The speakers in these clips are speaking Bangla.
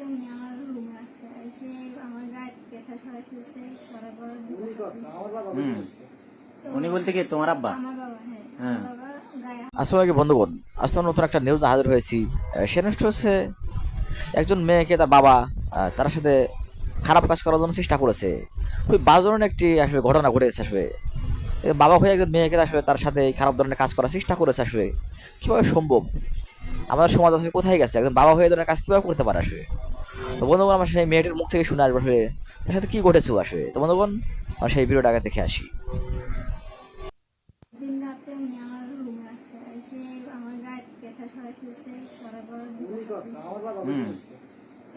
রাতে উনি আমার রুমে আসছে এসে আমার গায়ে ব্যথা সরাই ফেলছে সরাই পর উনি বলতে কি তোমার আব্বা? আমার বাবা হ্যাঁ হ্যাঁ। বাবা আসলে বন্ধুগণ আমরা নতুন একটা নিউজ হাজির হয়েছি। হচ্ছে একজন মেয়েকে তার বাবা তার সাথে খারাপ কাজ করার জন্য চেষ্টা করেছে। খুবই বাজে ধরনের একটি আসলে ঘটনা ঘটেছে আসলে। বাবা হয়ে একজন মেয়েকে আসলে তার সাথে এই খারাপ ধরনের কাজ করার চেষ্টা করেছে আসলে। কীভাবে সম্ভব? আমাদের সমাজ আসলে কোথায় গেছে? একজন বাবা হয়ে ধরনের কাজ কীভাবে করতে পারে আসলে? তো বন্ধুগণ আমরা সেই মেয়েটির মুখ থেকে শুনে আসব আসলে তার সাথে কী ঘটেছিল আসলে? তো বন্ধুগণ আমরা সেই ভিডিওটা আগে দেখে আসি।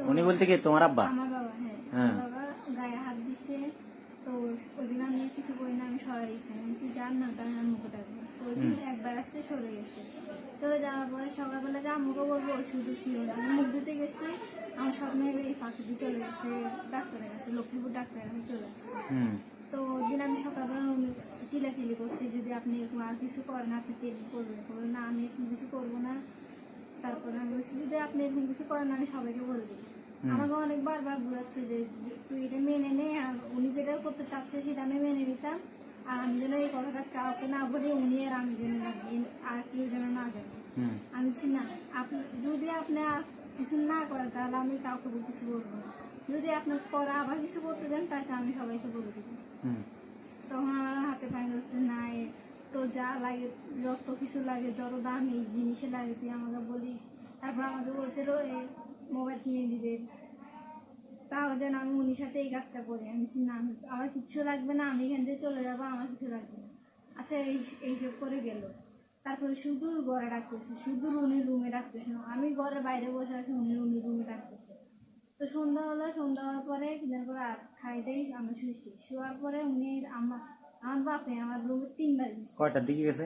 উনি বলতে কি তোমার আব্বা? আমার বাবা হ্যাঁ। হ্যাঁ। বাবা গায়ে হাত দিছে তো ওই দিন আমি কিছু করি না আমি সরাই দিচ্ছি আমি যান না তাহলে আমি মুখে ওই একবার আসছে সরে গেছে। চলে যাওয়ার পরে সকালবেলা যা মুখে বলব ওষুধ ছিল না। আমি মুখ দিতে গেছি আমার স্বপ্নে এই ফাঁকিতে চলে গেছে ডাক্তারের কাছে লক্ষ্মীপুর ডাক্তারের কাছে চলে আসছে তো দিন আমি সকালবেলা চিলাচিলি করছি যদি আপনি এরকম আর কিছু করেন আপনি কি এরকম করবেন। বললেন, না আমি এরকম কিছু করব না। তারপরে আমি বলছি যদি আপনি এরকম কিছু করেন আমি সবাইকে বলে দিই আমাকে অনেক বারবার বোঝাচ্ছে যে তুই এটা মেনে নে আর উনি যেটা করতে চাচ্ছে সেটা আমি মেনে নিতাম। আর আমি যেন এই কথাটা কাউকে না বলি উনি আর আমি যেন না আর কেউ যেন না জানে। আমি বলছি না আপনি যদি আপনি কিছু না করেন তাহলে আমি কাউকে কিছু বলব না। যদি আপনার পরে আবার কিছু করতে দেন তাকে আমি সবাইকে বলে দিব। তখন আমার হাতে পানি ধরছে না তো যা লাগে যত কিছু লাগে যত দামি জিনিসে লাগে তুই আমাকে বলিস। তারপর আমাকে বলছে রো এই মোবাইল কিনে দিবে। তাও যেন আমি উনির সাথে এই কাজটা করি। আমি বলছি, না আমার কিচ্ছু লাগবে না আমি এখান থেকে চলে যাব আমার কিছু লাগবে না। আচ্ছা এই এইসব করে গেল। তারপরে শুধু ঘরে ডাকতেছে শুধু উনি রুমে ডাকতেছে না। আমি ঘরের বাইরে বসে আছি উনি উনি রুমে ডাকতেছে। তো সন্ধ্যা হলো সন্ধ্যা হওয়ার পরে কিছুদিন পরে আর খাই দেই আমরা শুয়েছি শোয়ার পরে উনি আমার আমার বাপে আমার রুমে তিনবার গেছে। কয়টার দিকে গেছে?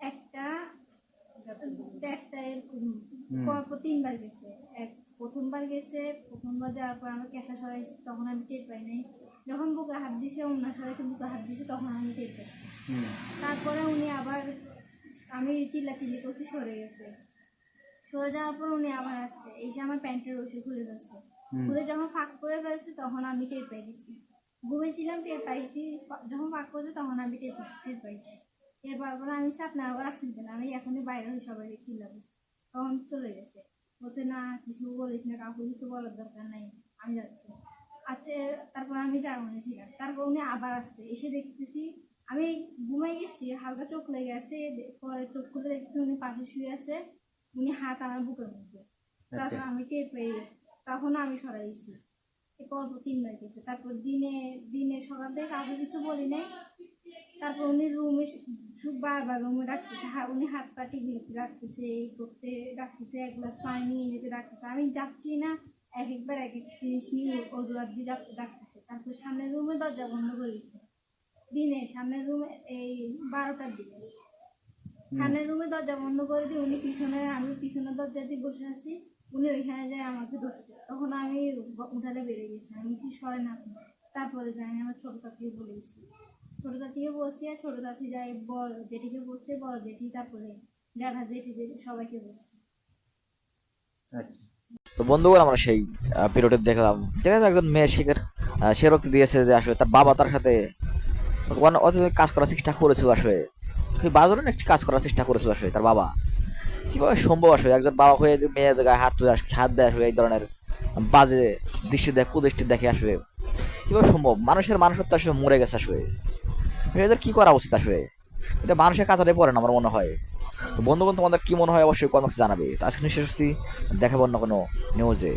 একটা একটা এরকম পরপর তিনবার গেছে। এক প্রথমবার গেছে প্রথমবার যাওয়ার পর আমার ক্যাটা সরাইছি তখন আমি টের পাই নাই। যখন বুকে হাত দিছে অন্য সরাইতে বুকে হাত দিছে তখন আমি টের পাইছি। তারপরে উনি আবার আমি চিল্লা চিল্লি করছি সরে গেছে। সরে যাওয়ার পর উনি আবার আসছে এসে আমার প্যান্টের রশি খুলে যাচ্ছে খুলে যখন ফাঁক করে ফেলছে তখন আমি টের পাই গেছি। ঘুমেছিলাম টের পাইছি। যখন ফাঁক করেছে তখন আমি টের টের পাইছি। টের পাওয়ার পরে আমি সাথে আবার আসছেন কেন আমি এখনই বাইরে হয়ে সবাই খিলাম তখন চলে গেছে। বলছে না কিছু বলিস না কাউকে কিছু বলার দরকার নাই। আমি যাচ্ছি। আচ্ছা তারপর আমি ছিলাম তারপর উনি আবার আসছে। এসে দেখতেছি আমি ঘুমাই গেছি হালকা চোখ লেগে আছে পরে চোখ খুলে দেখতেছি উনি পাশে শুয়ে আছে উনি হাত আমার বুকের মধ্যে। তারপর আমি টের পেয়ে তখন আমি সরাইছি পর্ব তিনবার গেছে। তারপর দিনে দিনে সকাল থেকে কাউকে কিছু বলি নাই। তারপর উনি রুমে বারবার রুমে হা- উনি হাত পা টিপে রাখতেছে এই করতে ডাকতেছে এক গ্লাস পানি নিয়ে যেতে রাখতেছে আমি যাচ্ছি না এক একবার এক এক জিনিস নিয়ে অজুহাত দিয়ে যাতে রাখতেছে তারপর সামনের রুমে দরজা বন্ধ করে দিচ্ছে। দিনে সামনের রুমে এই বারোটার দিকে। সামনের রুমে দরজা বন্ধ করে দিয়ে উনি পিছনে আমি পিছনে দরজা দিয়ে বসে আছি উনি ওইখানে যায় আমাকে ধরছে। তখন আমি উঠালে বেরিয়ে গেছি। আমি সরে না তারপরে যাই আমি আমার ছোটো চাচিকে বলে গেছি। ছোটো চাচিকে আর ছোটো চাচি যাই বড় জেঠিকে বসছে বড় জেঠি তারপরে জ্যাঠা জেঠি সবাইকে বসছে আচ্ছা। তো বন্ধুগণ, আমরা সেই পিরিয়ডে দেখলাম, যেখানে একজন মেয়ে শিখের সে রক্ত দিয়েছে যে আসলে তার বাবা তার সাথে অত্যধিক কাজ করার চেষ্টা করেছিল আসলে। খুবই বাজারের একটি কাজ করার চেষ্টা করেছিল আসলে তার বাবা। কীভাবে সম্ভব আসলে? একজন বাবা হয়ে যে মেয়েদের গায়ে হাত তুলে আসে- হাত দেয় আসলে এই ধরনের বাজে দৃষ্টি দেয়, কুদৃষ্টি দেখে আসলে। কীভাবে সম্ভব? মানুষের মানুষত্ব আসলে মরে গেছে আসলে। এদের কি করা উচিত আসলে? এটা মানুষের কাতারে পড়ে না আমার মনে হয়। তো বন্ধুগণ, তোমাদের কি মনে হয়? অবশ্যই কমেন্টস জানাবে। তো আজকে নিশ্চয় দেখাবো অন্য কোনো নিউজে